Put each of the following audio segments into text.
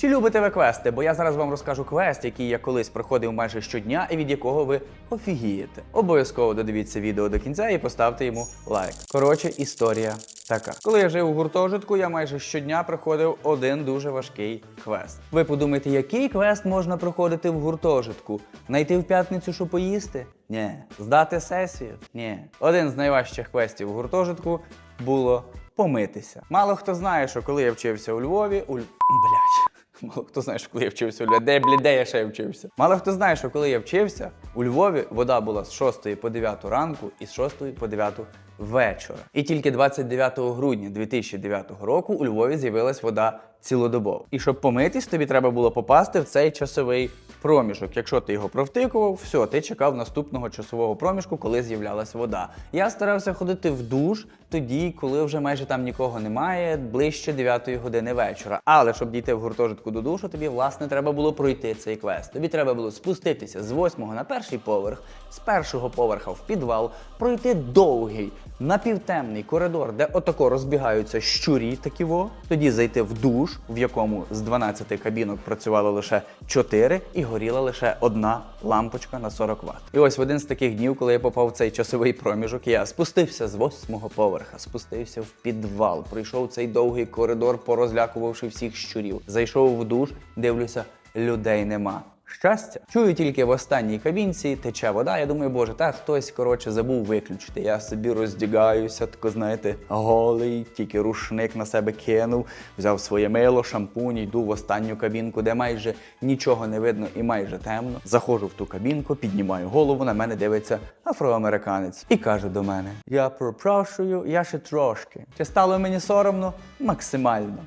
Чи любите ви квести? Бо я зараз вам розкажу квест, який я колись проходив майже щодня і від якого ви офігієте. Обов'язково додивіться відео до кінця і поставте йому лайк. Коротше, історія така. Коли я жив у гуртожитку, я майже щодня проходив один дуже важкий квест. Ви подумаєте, який квест можна проходити в гуртожитку? Найти в п'ятницю, що поїсти? Ні. Здати сесію? Ні. Один з найважчих квестів в гуртожитку було помитися. Мало хто знає, що коли я вчився у Львові, у. Блять. Мало хто знає, що коли я вчився у Львові. Де, блі, де я ще вчився? Мало хто знає, що коли я вчився, у Львові вода була з 6 по 9 ранку і з 6 по 9 вечора. І тільки 29 грудня 2009 року у Львові з'явилась вода цілодобово. І щоб помитись, тобі треба було попасти в цей часовий проміжок. Якщо ти його провтикував, все, ти чекав наступного часового проміжку, коли з'являлась вода. Я старався ходити в душ тоді, коли вже майже там нікого немає, ближче 9 години вечора. Але щоб дійти в гуртожитку до душу, тобі власне треба було пройти цей квест. Тобі треба було спуститися з 8 на перший поверх, з першого поверха в підвал, пройти довгий напівтемний коридор, де отако розбігаються щурі такі во. Тоді зайти в душ, в якому з 12 кабінок працювало лише 4 і горіла лише одна лампочка на 40 Вт. І ось в один з таких днів, коли я попав в цей часовий проміжок, я спустився з восьмого поверха, спустився в підвал, пройшов цей довгий коридор, порозлякувавши всіх щурів. Зайшов в душ, дивлюся, людей нема. Щастя, чую тільки в останній кабінці тече вода. Я думаю, боже, та хтось коротше забув виключити. Я собі роздягаюся, тако, знаєте, голий, тільки рушник на себе кинув, взяв своє мило, шампунь, йду в останню кабінку, де майже нічого не видно і майже темно. Заходжу в ту кабінку, піднімаю голову, на мене дивиться афроамериканець і каже до мене: Я пропрошую, я ще трошки. Чи стало мені соромно? Максимально.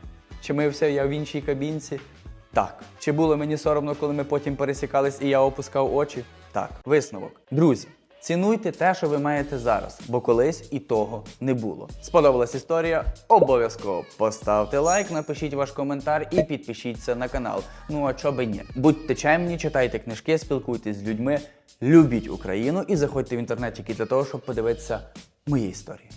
Чи мився я в іншій кабінці? Так. Чи було мені соромно, коли ми потім пересікались і я опускав очі? Так. Висновок. Друзі, цінуйте те, що ви маєте зараз, бо колись і того не було. Сподобалась історія? Обов'язково поставте лайк, напишіть ваш коментар і підпишіться на канал. Ну а чо би ні? Будьте чемні, читайте книжки, спілкуйтесь з людьми, любіть Україну і заходьте в інтернет тільки для того, щоб подивитися мої історії.